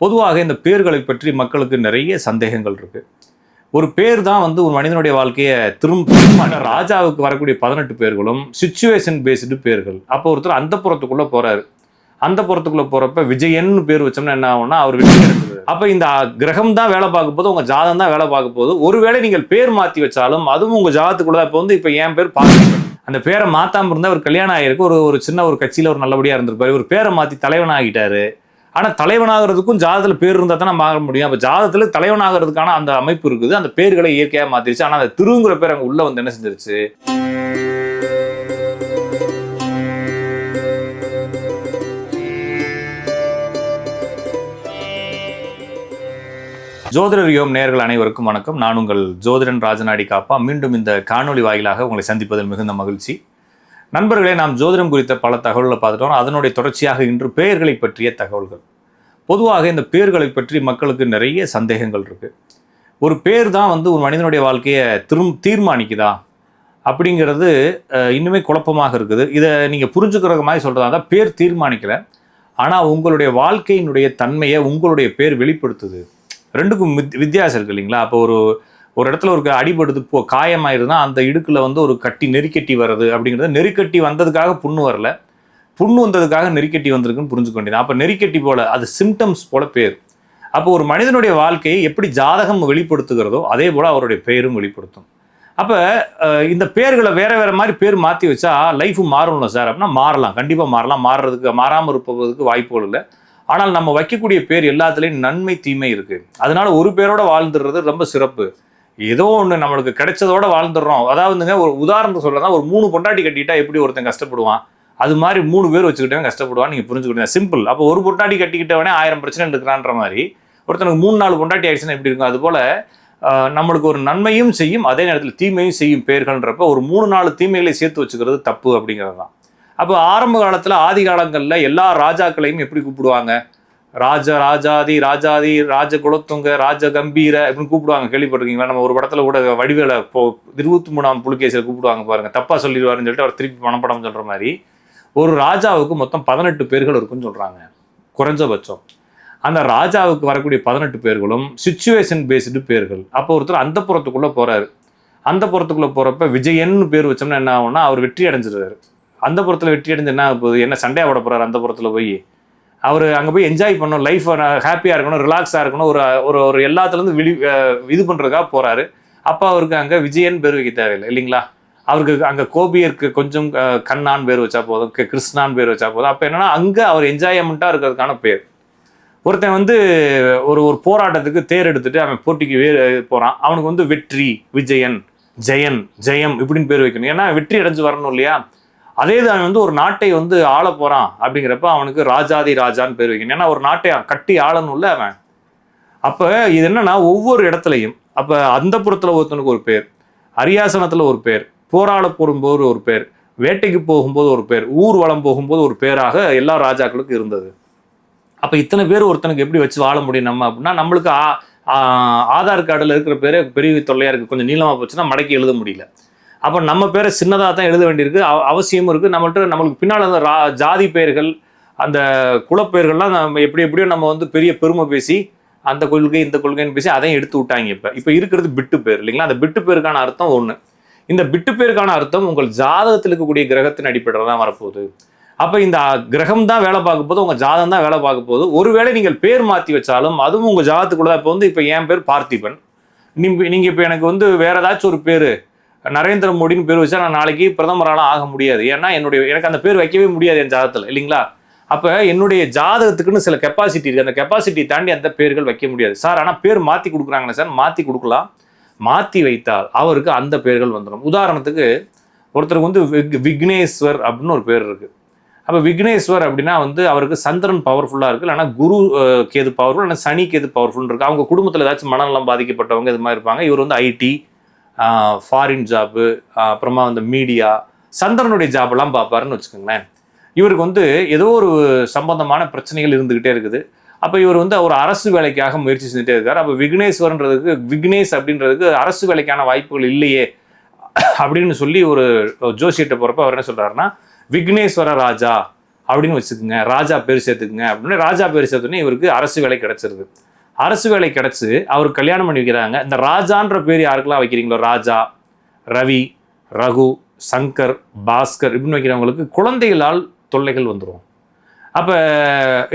பொதுவாக இந்த பேர்களை பற்றி மக்களுக்கு நிறைய சந்தேகங்கள் இருக்கு. ஒரு பேர் தான் வந்து ஒரு மனிதனுடைய வாழ்க்கையை திரும்ப ராஜாவுக்கு வரக்கூடிய பதினெட்டு பேர்களும் சுச்சுவேஷன் பேஸ்டு பேர்கள். அப்போ ஒருத்தர் அந்த புறத்துக்குள்ளே போகிறாரு அந்த புறத்துக்குள்ளே போகிறப்ப விஜயன்னு பேர் வச்சோம்னா என்ன ஆகும்னா அவர் வெற்றி அப்போ இந்த கிரகம் தான் வேலை பார்க்க போது உங்கள் ஜாதம் தான் வேலை பார்க்க போது ஒருவேளை நீங்கள் பேர் மாற்றி வச்சாலும் அதுவும் உங்கள் ஜாதத்துக்குள்ள தான் இப்போ வந்து இப்போ என் பேர் பார்க்க அந்த பேரை மாற்றாமல் இருந்தால் ஒரு கல்யாணம் ஆகிருக்கு ஒரு ஒரு சின்ன ஒரு கட்சியில் ஒரு நல்லபடியாக இருந்திருப்பாரு. ஒரு பேரை மாற்றி தலைவன் ஆகிட்டாரு. ஆனால் தலைவனாகிறதுக்கும் ஜாதத்தில் பேர் இருந்தால் தான் நம்ம ஆக முடியும். அப்போ ஜாதத்தில் தலைவனாகிறதுக்கான அந்த அமைப்பு இருக்குது. அந்த பேர்களை இயற்கையாக மாற்றிருச்சு ஆனால் அந்த திருங்கிற பேர் அங்கே உள்ள வந்து என்ன செஞ்சிருச்சு? ஜோதிடர் யோம் நேயர்கள் அனைவருக்கும் வணக்கம். நான் உங்கள் ஜோதிடன் ராஜநாடி காப்பா. மீண்டும் இந்த காணொளி வாயிலாக உங்களை சந்திப்பதில் மிகுந்த மகிழ்ச்சி. நண்பர்களே நாம் ஜோதிடம் குறித்த பல தகவல்களை பார்த்துட்டோம் அதனுடைய தொடர்ச்சியாக இன்று பெயர்களை பற்றிய தகவல்கள். பொதுவாக இந்த பேர்களை பற்றி மக்களுக்கு நிறைய சந்தேகங்கள் இருக்குது ஒரு பேர் தான் வந்து ஒரு மனிதனுடைய வாழ்க்கையை திரும் தீர்மானிக்குதா? அப்படிங்கிறது இன்னுமே குழப்பமாக இருக்குது. இதை நீங்கள் புரிஞ்சுக்கிற மாதிரி சொல்கிறதா தான் பேர் தீர்மானிக்கல ஆனால் உங்களுடைய வாழ்க்கையினுடைய தன்மையை உங்களுடைய பேர் வெளிப்படுத்துது. ரெண்டுக்கும் வித் வித்தியாசம் இருக்குது இல்லைங்களா? அப்போ ஒரு ஒரு இடத்துல ஒரு அடிபடுது போ காயமாயிருந்தா அந்த இடுக்கில் வந்து ஒரு கட்டி நெருக்கட்டி வர்றது அப்படிங்கிறது நெருக்கட்டி வந்ததுக்காக புண்ணு வரல. புண்ணு வந்ததுக்காக நெருக்கட்டி வந்திருக்குன்னு புரிஞ்சுக்க வேண்டியது. அப்போ நெருக்கட்டி போல அது சிம்டம்ஸ் போல பேர். அப்போ ஒரு மனிதனுடைய வாழ்க்கையை எப்படி ஜாதகம் வெளிப்படுத்துகிறதோ அதே போல் அவருடைய பெயரும் வெளிப்படுத்தும். அப்போ இந்த பேர்களை வேற வேற மாதிரி பேர் மாற்றி வச்சா லைஃப் மாறணும்ல சார் அப்படின்னா மாறலாம். கண்டிப்பாக மாறலாம். மாறுறதுக்கு மாறாமல் இருப்பதற்கு வாய்ப்புகள் இல்லை. ஆனால் நம்ம வைக்கக்கூடிய பேர் எல்லாத்துலேயும் நன்மை தீமை இருக்குது அதனால ஒரு பேரோட வாழ்ந்துடுறது ரொம்ப சிறப்பு. ஏதோ ஒன்று நம்மளுக்கு கிடைச்சதோட வாழ்ந்துடுறோம். அதாவதுங்க ஒரு உதாரணத்தை சொல்லலாம் ஒரு மூணு பொண்டாட்டி கட்டிட்டா எப்படி ஒருத்தன் கஷ்டப்படுவான்? அது மாதிரி மூணு பேர் வச்சுக்கிட்டே கஷ்டப்படுவான் நீங்கள் புரிஞ்சுக்கிட்டீங்க. சிம்பிள் அப்போ ஒரு பொண்டாட்டி கட்டிக்கிட்டவனே ஆயிரம் பிரச்சனை எடுக்கிறான்ற மாதிரி ஒருத்தனுக்கு மூணு நாலு பொண்டாட்டி ஆயிடுச்சுன்னா எப்படி இருக்கும்? அதுபோல் நம்மளுக்கு ஒரு நன்மையும் செய்யும் அதே நேரத்தில் தீமையும் செய்யும் பேர்கள்ன்றப்ப ஒரு மூணு நாலு தீமைகளை சேர்த்து வச்சுக்கிறது தப்பு அப்படிங்கிறது தான் அப்போ ஆரம்ப காலத்தில் ஆதி காலங்களில் எல்லா ராஜாக்களையும் எப்படி கூப்பிடுவாங்க? ராஜ ராஜாதி ராஜாதி ராஜ குலத்துங்க ராஜ கம்பீர அப்படின்னு கூப்பிடுவாங்க. கேள்விப்பட்டிருக்கீங்களா? நம்ம ஒரு படத்துல கூட வடிவேல இப்போ இருபத்தி மூணாம் புலிகேசியில் கூப்பிடுவாங்க பாருங்க. தப்பா சொல்லிடுவாருன்னு சொல்லிட்டு அவர் திருப்பி பணப்படம் சொல்ற மாதிரி. ஒரு ராஜாவுக்கு மொத்தம் பதினெட்டு பேர்கள் இருக்குன்னு சொல்றாங்க. குறைஞ்சபட்சம். அந்த ராஜாவுக்கு வரக்கூடிய பதினெட்டு பேர்களும் சுச்சுவேஷன் பேஸ்டு பேர்கள். அப்போ ஒருத்தர் அந்த புறத்துக்குள்ளே போறாரு. அந்த புறத்துக்குள்ளே போறப்ப விஜயன்னு பேர் வச்சோம்னா என்ன ஆகும்னா அவர் வெற்றி அடைஞ்சிருவாரு அந்த புறத்தில் வெற்றி அடைஞ்சு என்ன ஆக போகுது? என்ன சண்டையாக போட போறாரு அந்த புறத்தில் போய்? அவர் அங்கே போய் என்ஜாய் பண்ணணும் லைஃப் ஹாப்பியாக இருக்கணும் ரிலாக்ஸாக இருக்கணும் ஒரு ஒரு ஒரு எல்லாத்துலேருந்து விழி இது பண்ணுறதுக்காக போகிறாரு அப்போ அவருக்கு அங்கே விஜயன் பேர் வைக்க தேவையில்லை இல்லைங்களா? அவருக்கு அங்கே கோபியருக்கு கொஞ்சம் அஹ், கண்ணான் பேர் வச்சா போதும் கிருஷ்ணான்னு கிருஷ்ணான் பேர் வச்சா போதும். அப்போ என்னன்னா அங்கே அவர் என்ஜாய்மெண்ட்டாக இருக்கிறதுக்கான பேர். ஒருத்தன் வந்து ஒரு ஒரு போராட்டத்துக்கு தேர் எடுத்துட்டு அவன் போட்டிக்கு வே போகிறான் அவனுக்கு வந்து வெற்றி விஜயன் ஜெயன் ஜெயம் இப்படின்னு பேர் வைக்கணும். ஏன்னா வெற்றி அடைஞ்சு வரணும் இல்லையா? அதே தான் அவன் வந்து ஒரு நாட்டை வந்து ஆள போகிறான் அப்படிங்கிறப்ப அவனுக்கு ராஜாதி ராஜான்னு பேர் வைக்கணும். ஏன்னா ஒரு நாட்டை கட்டி ஆளணும்ல அவன். அப்போ இது என்னன்னா ஒவ்வொரு இடத்துலையும் அப்போ அந்த புறத்தில் ஒருத்தனுக்கு ஒரு பேர் அரியாசனத்தில் ஒரு பேர் போராட போகும்போது ஒரு பேர் வேட்டைக்கு போகும்போது ஒரு பேர் ஊர்வலம் போகும்போது ஒரு பேராக எல்லா ராஜாக்களுக்கும் இருந்தது. அப்போ இத்தனை பேர் ஒருத்தனுக்கு எப்படி வச்சு வாழ முடியும் நம்ம அப்படின்னா நம்மளுக்கு ஆதார் கார்டில் இருக்கிற பேரே பெரிய தொல்லையாக இருக்குது கொஞ்சம் நீளமாக போச்சுன்னா மடக்கி எழுத முடியல. அப்போ நம்ம பேரை சின்னதாக தான் எழுத வேண்டியிருக்கு. அவ- அவசியமும் இருக்குது நம்மள்ட்ட நம்மளுக்கு பின்னால் அந்த ரா ஜாதி பெயர்கள் அந்த குலப்பெயர்கள்லாம் நம்ம எப்படி எப்படியோ நம்ம வந்து பெரிய பெருமை பேசி அந்த கொள்கை இந்த கொள்கைன்னு பேசி அதையும் எடுத்து விட்டாங்க இப்போ. இப்போ இருக்கிறது பிட்டு பேர் இல்லைங்களா? அந்த பிட்டு பேருக்கான அர்த்தம் ஒன்று இந்த பிட்டு பேருக்கான அர்த்தம் உங்கள் ஜாதகத்தில் இருக்கக்கூடிய கிரகத்தின் அடிப்படையில் தான் வரப்போகுது. அப்போ இந்த கிரகம் தான் வேலை பார்க்க போது உங்கள் ஜாதகம் தான் வேலை பார்க்க போகுது. ஒருவேளை நீங்கள் பேர் மாற்றி வச்சாலும் அதுவும் உங்கள் ஜாதகத்துக்குள்ள தான் இப்போ வந்து இப்போ என் பேர் பார்த்திபன். நீங்க நீங்கள் இப்போ எனக்கு வந்து வேற ஏதாச்சும் ஒரு பேர் நரேந்திர மோடின்னு பேர் வச்சா நான் நாளைக்கு பிரதமரால் ஆக முடியாது. ஏன்னா என்னுடைய எனக்கு அந்த பேர் வைக்கவே முடியாது என் ஜாதகத்தில் இல்லைங்களா? அப்போ என்னுடைய ஜாதகத்துக்குன்னு சில கெப்பாசிட்டி இருக்குது அந்த கெப்பாசிட்டி தாண்டி அந்த பேர்கள் வைக்க முடியாது. சார் ஆனால் பேர் மாற்றி கொடுக்குறாங்களே சார் மாற்றி கொடுக்கலாம். மாற்றி வைத்தால் அவருக்கு அந்த பேர்கள் வந்துடும். உதாரணத்துக்கு ஒருத்தருக்கு வந்து விக்- விக்னேஸ்வர் அப்படின்னு ஒரு பேர் இருக்குது அப்போ விக்னேஸ்வர் அப்படின்னா வந்து அவருக்கு சந்திரன் பவர்ஃபுல்லாக இருக்குது இல்லைன்னா குரு கேது பவர்ஃபுல் இல்லைன்னா சனி கேது பவர்ஃபுல் இருக்குது அவங்க குடும்பத்தில் ஏதாச்சும் மனநலம் பாதிக்கப்பட்டவங்க இது மாதிரி இருப்பாங்க. இவர் வந்து ஐடி ஃபாரின் ஜாப்பு அப்புறமா வந்து மீடியா சந்திரனுடைய ஜாப்லாம் பார்ப்பாருன்னு வச்சுக்கோங்களேன். இவருக்கு வந்து ஏதோ ஒரு சம்பந்தமான பிரச்சனைகள் இருந்துக்கிட்டே இருக்குது. அப்போ இவர் வந்து ஒரு அரசு வேலைக்காக முயற்சி செஞ்சுட்டே இருக்கார். அப்போ விக்னேஸ்வரன்றதுக்கு விக்னேஷ் அப்படின்றதுக்கு அரசு வேலைக்கான வாய்ப்புகள் இல்லையே அப்படின்னு சொல்லி ஒரு ஜோசியிட்ட போகிறப்ப அவர் என்ன சொல்கிறாருன்னா விக்னேஸ்வர ராஜா அப்படின்னு வச்சுக்கோங்க. ராஜா பேர் சேர்த்துக்குங்க. அப்படின்னு ராஜா பேர் சேர்த்தோன்னே இவருக்கு அரசு வேலை கிடைச்சிருது. அரசு வேலை கிடச்சி அவருக்கு கல்யாணம் பண்ணி வைக்கிறாங்க. இந்த ராஜான்ற பேர் யாருக்கெல்லாம் வைக்கிறீங்களோ? ராஜா ரவி ரகு சங்கர் பாஸ்கர் இப்படின்னு வைக்கிறவங்களுக்கு குழந்தைகளால் தொல்லைகள் வந்துடும் அப்போ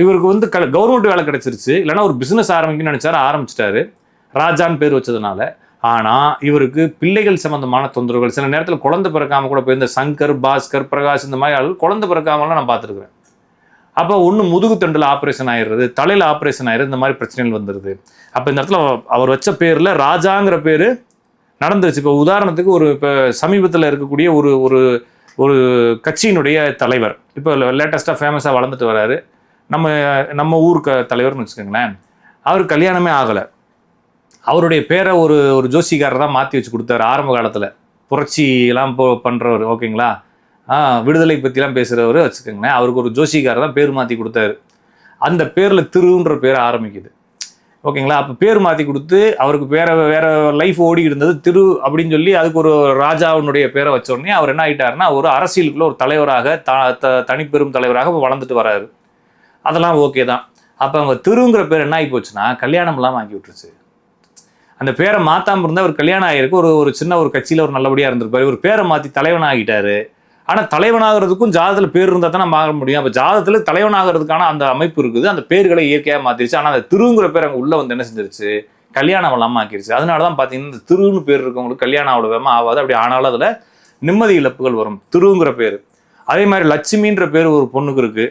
இவருக்கு வந்து க கவர்மெண்ட் வேலை கிடச்சிருச்சு. இல்லைன்னா ஒரு பிஸ்னஸ் ஆரம்பிக்கணும்னு நினச்சாரு ஆரம்பிச்சிட்டாரு. ராஜான்னு பேர் வச்சதுனால. ஆனால் இவருக்கு பிள்ளைகள் சம்மந்தமான தொந்தரவுகள் சில நேரத்தில் குழந்தை பிறக்காமல் கூட போய் இந்த சங்கர் பாஸ்கர் பிரகாஷ் இந்த மாதிரி ஆளுகள் குழந்தை பிறக்காமலாம் நான் பார்த்துருக்குறேன். அப்போ ஒன்று முதுகு தண்டில் ஆப்ரேஷன் ஆயிடுறது தலையில் ஆப்ரேஷன் ஆயிடுறது இந்த மாதிரி பிரச்சனைகள் வந்துடுது அப்போ இந்த இடத்துல அவர் வச்ச பேரில் ராஜாங்கிற பேர் நடந்துருச்சு. இப்போ உதாரணத்துக்கு ஒரு இப்போ சமீபத்தில் இருக்கக்கூடிய ஒரு ஒரு ஒரு கட்சியினுடைய தலைவர். இப்போ லேட்டஸ்ட்டாக ஃபேமஸாக வளர்ந்துட்டு வராரு. நம்ம நம்ம ஊர் க தலைவர்னு வச்சுக்கோங்களேன். அவர் கல்யாணமே ஆகலை. அவருடைய பேரை ஒரு ஒரு ஜோசிக்காரர் தான் மாற்றி வச்சு கொடுத்தாரு ஆரம்ப காலத்தில். புரட்சியெல்லாம் போ பண்ணுறவர் ஓகேங்களா? விடுதலை பற்றிலாம் பேசுகிறவர் வச்சுக்கோங்களேன். அவருக்கு ஒரு ஜோசிக்காரர் தான் பேர் மாற்றி கொடுத்தாரு. அந்த பேரில் திருன்ற பேர் ஆரம்பிக்குது. ஓகேங்களா? அப்போ பேர் மாற்றி கொடுத்து அவருக்கு வேற வேற லைஃப் ஓடி இருந்தது. திரு அப்படின்னு சொல்லி அதுக்கு ஒரு ராஜாவினுடைய பேரை வச்சோடனே அவர் என்ன ஆகிட்டாருன்னா ஒரு அரசியலுக்குள்ள ஒரு தலைவராக த த- தனிப்பெரும் தலைவராக வளர்ந்துட்டு வராரு. அதெல்லாம் ஓகே தான். அப்போ அவங்க திருங்கிற பேர் என்ன ஆகி போச்சுன்னா கல்யாணம்லாம் வாங்கி விட்டுருச்சு. அந்த பேரை மாற்றாமல் இருந்தால் அவர் கல்யாணம் ஆகிருக்கு ஒரு ஒரு சின்ன ஒரு கட்சியில் ஒரு நல்லபடியாக இருந்திருப்பார். ஒரு பேரை மாற்றி தலைவனாகிட்டாரு. ஆனால் தலைவனாகிறதுக்கும் ஜாதத்தில் பேர் இருந்தால் தான் மாற முடியும். அப்போ ஜாதத்தில் தலைவனாகிறதுக்கான அந்த அமைப்பு இருக்குது. அந்த பேர்களை இயற்கையாக மாற்றிருச்சு ஆனால் அந்த திருங்கிற பேர் அங்கே உள்ளே வந்து என்ன செஞ்சிருச்சு? கல்யாணம் இல்லாம ஆக்கிருச்சு. அதனால தான் பார்த்தீங்கன்னா இந்த திருன்னு பேர் இருக்கவங்களுக்கு கல்யாணம் அவ்வளோ வேகமா ஆகாது. அப்படி ஆனாலும் அதில் நிம்மதி இழப்புகள் வரும். திருங்கிற பேர். அதே மாதிரி லட்சுமின்ற பேர் ஒரு பொண்ணுக்கு இருக்குது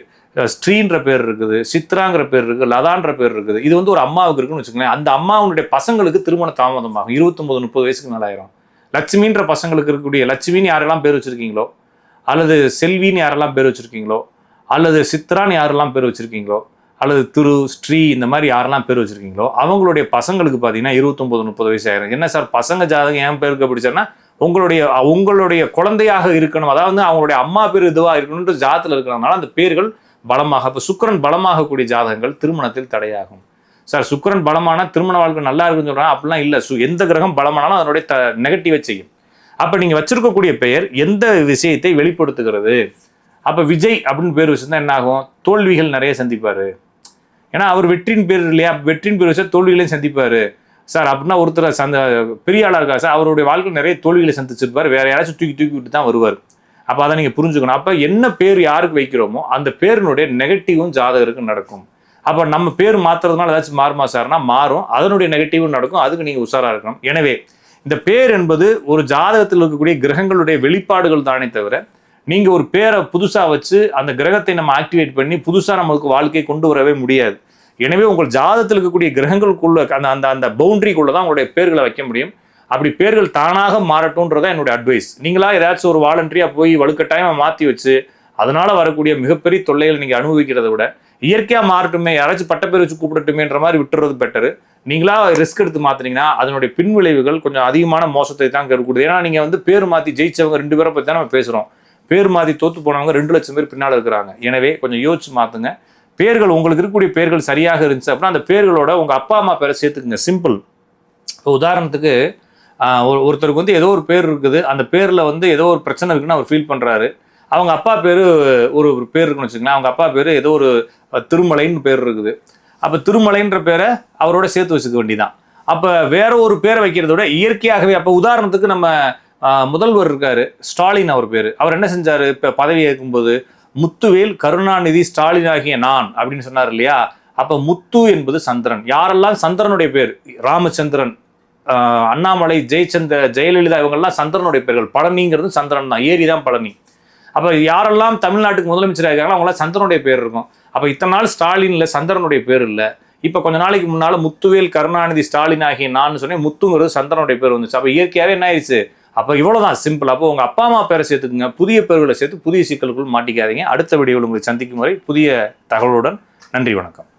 ஸ்ரீன்ற பேர் இருக்குது. சித்ராங்கிற பேர் இருக்குது லதான்ற பேர் இருக்குது. இது வந்து ஒரு அம்மாவுக்கு இருக்குன்னு வச்சுக்கோங்களேன். அந்த அம்மாவுடைய பசங்களுக்கு திருமண தாமதமாகும். இருபத்தொம்பது முப்பது வயசுக்கு மேலாயிரும் லட்சுமின்ற பசங்களுக்கு இருக்கக்கூடிய லட்சுமின்னு யாரெல்லாம் பேர் வச்சுருக்கீங்களோ? அல்லது செல்வின்னு யாரெல்லாம் பேர் வச்சுருக்கீங்களோ அல்லது சித்ரான்னு யாரெல்லாம் பேர் வச்சுருக்கீங்களோ அல்லது திரு ஸ்ரீ இந்த மாதிரி யாரெல்லாம் பேர் வச்சிருக்கீங்களோ அவங்களுடைய பசங்களுக்கு பார்த்தீங்கன்னா இருபத்தொம்பது முப்பது வயசு ஆயிரும். என்ன சார் பசங்க ஜாதகம் ஏன் பேருக்கு பிடிச்சேன்னா உங்களுடைய உங்களுடைய குழந்தையாக இருக்கணும். அதாவது அவங்களுடைய அம்மா பேர் இதுவாக இருக்கணும்ன்ற ஜாதத்தில் இருக்கிறதுனால அந்த பேர்கள் பலமாக இப்போ சுக்கிரன் பலமாகக்கூடிய ஜாதகங்கள் திருமணத்தில் தடையாகும். சார் சுக்கிரன் பலமான திருமண வாழ்க்கை நல்லா இருக்குன்னு சொல்கிறாங்க அப்படிலாம் இல்லை. சு எந்த கிரகம் பலமானாலும் அதனுடைய த நெகட்டிவை செய்யும். அப்போ நீங்கள் வச்சிருக்கக்கூடிய பெயர் எந்த விஷயத்தை வெளிப்படுத்துகிறது? அப்போ விஜய் அப்படின்னு பேர் வச்சுருந்தா என்ன ஆகும்? தோல்விகள் நிறைய சந்திப்பார். ஏன்னா அவர் வெற்றியின் பேர் இல்லையா? வெற்றியின் பேர் வச்சா தோல்விகளையும் சந்திப்பார். சார் அப்படின்னா ஒருத்தர் சந்த பெரிய ஆளாக இருக்கா? சார் அவருடைய வாழ்க்கையில் நிறைய தோல்விகளை சந்திச்சிருப்பார். வேற யாராச்சும் தூக்கி தூக்கி விட்டு தான் வருவார். அப்போ அதை நீங்கள் புரிஞ்சுக்கணும். அப்போ என்ன பேர் யாருக்கு வைக்கிறோமோ அந்த பேரினுடைய நெகட்டிவும் ஜாதகருக்கு நடக்கும். அப்போ நம்ம பேர் மாற்றுறதுனால ஏதாச்சும் மாறுமா சார்னா மாறும். அதனுடைய நெகட்டிவும் நடக்கும். அதுக்கு நீங்கள் உஷாராக இருக்கணும். எனவே இந்த பேர் என்பது ஒரு ஜாதகத்தில் இருக்கக்கூடிய கிரகங்களுடைய வெளிப்பாடுகள் தானே தவிர நீங்க ஒரு பேரை புதுசா வச்சு அந்த கிரகத்தை நம்ம ஆக்டிவேட் பண்ணி புதுசா நமக்கு வாழ்க்கையை கொண்டு வரவே முடியாது. எனவே உங்கள் ஜாதகத்தில் இருக்கக்கூடிய கிரகங்களுக்குள்ள அந்த அந்த அந்த பவுண்டரிக்குள்ள தான் உங்களுடைய பேர்களை வைக்க முடியும். அப்படி பேர்கள் தானாக மாறட்டும்ன்றதான் என்னுடைய அட்வைஸ் நீங்களா ஏதாச்சும் ஒரு வாலண்டரியா போய் வலுக்கட்டாயமா மாத்தி வச்சு அதனால வரக்கூடிய மிகப்பெரிய தொல்லைகள் நீங்க அனுபவிக்கிறதை விட இயற்கையாக மாறட்டுமே யாராச்சும் பட்ட வச்சு கூப்பிடட்டுமேன்ற மாதிரி விட்டுறது பெட்டர் நீங்களா ரிஸ்க் எடுத்து மாத்துனீங்கன்னா அதனுடைய பின்விளைவுகள் கொஞ்சம் அதிகமான மோசத்தை தான் கொடுக்குது. ஏன்னா நீங்கள் வந்து பேர் மாத்தி ஜெயிச்சவங்க ரெண்டு பேரை பற்றி தான் நம்ம பேசுகிறோம் பேர் மாத்தி தோத்து போனவங்க ரெண்டு லட்சம் பேர் பின்னால் இருக்கிறாங்க. எனவே கொஞ்சம் யோசிச்சு மாற்றுங்க பேர்கள் உங்களுக்கு இருக்கக்கூடிய பேர்கள் சரியாக இருந்துச்சு அப்படின்னா அந்த பேர்களோட உங்கள் அப்பா அம்மா பேரை சேர்த்துக்குங்க. சிம்பிள் இப்போ உதாரணத்துக்கு ஒரு ஒருத்தருக்கு வந்து ஏதோ ஒரு பேர் இருக்குது. அந்த பேரில் வந்து ஏதோ ஒரு பிரச்சனை இருக்குன்னு அவர் ஃபீல் பண்ணுறாரு அவங்க அப்பா பேர் ஒரு ஒரு பேர் இருக்குன்னு வச்சுக்கோங்களேன். அவங்க அப்பா பேர் ஏதோ ஒரு திருமலைன்னு பேர் இருக்குது. அப்போ திருமலைன்ற பேரை அவரோட சேர்த்து வச்சுக்க வேண்டியதான் அப்போ வேற ஒரு பேரை வைக்கிறத விட இயற்கையாகவே அப்போ உதாரணத்துக்கு நம்ம முதல்வர் இருக்காரு ஸ்டாலின் அவர் பேர். அவர் என்ன செஞ்சார்? இப்போ பதவி ஏற்கும்போது முத்துவேல் கருணாநிதி ஸ்டாலின் ஆகிய நான் அப்படின்னு சொன்னார் இல்லையா? அப்போ முத்து என்பது சந்திரன். யாரெல்லாம் சந்திரனுடைய பேர்? ராமச்சந்திரன் அண்ணாமலை ஜெயச்சந்திர ஜெயலலிதா இவங்கெல்லாம் சந்திரனுடைய பேர்கள். பழனிங்கிறது சந்திரன் தான். ஏரி தான் பழனி. அப்ப யாரெல்லாம் தமிழ்நாட்டுக்கு முதலமைச்சராக இருக்காங்களோ அவங்களாம் சந்திரனுடைய பேர் இருக்கும். அப்ப இத்தனை நாள் ஸ்டாலின்ல சந்திரனுடைய பேர் இல்ல. இப்ப கொஞ்ச நாளைக்கு முன்னால முத்துவேல் கருணாநிதி ஸ்டாலின் ஆகிய நான் சொன்னேன். முத்துங்கிறது சந்திரனுடைய பேர் வந்துச்சு. அப்ப இயற்கையாவே என்ன ஆயிடுச்சு? அப்ப இவ்வளவுதான் சிம்பிள் அப்போ உங்க அப்பா அம்மா பேரை சேர்த்துக்குங்க. புதிய பேர்களை சேர்த்து புதிய சிக்கலுக்குள் மாட்டிக்காதீங்க. அடுத்த வீடியோவில் உங்களை சந்திக்கும் வரை புதிய தகவலுடன் நன்றி வணக்கம்.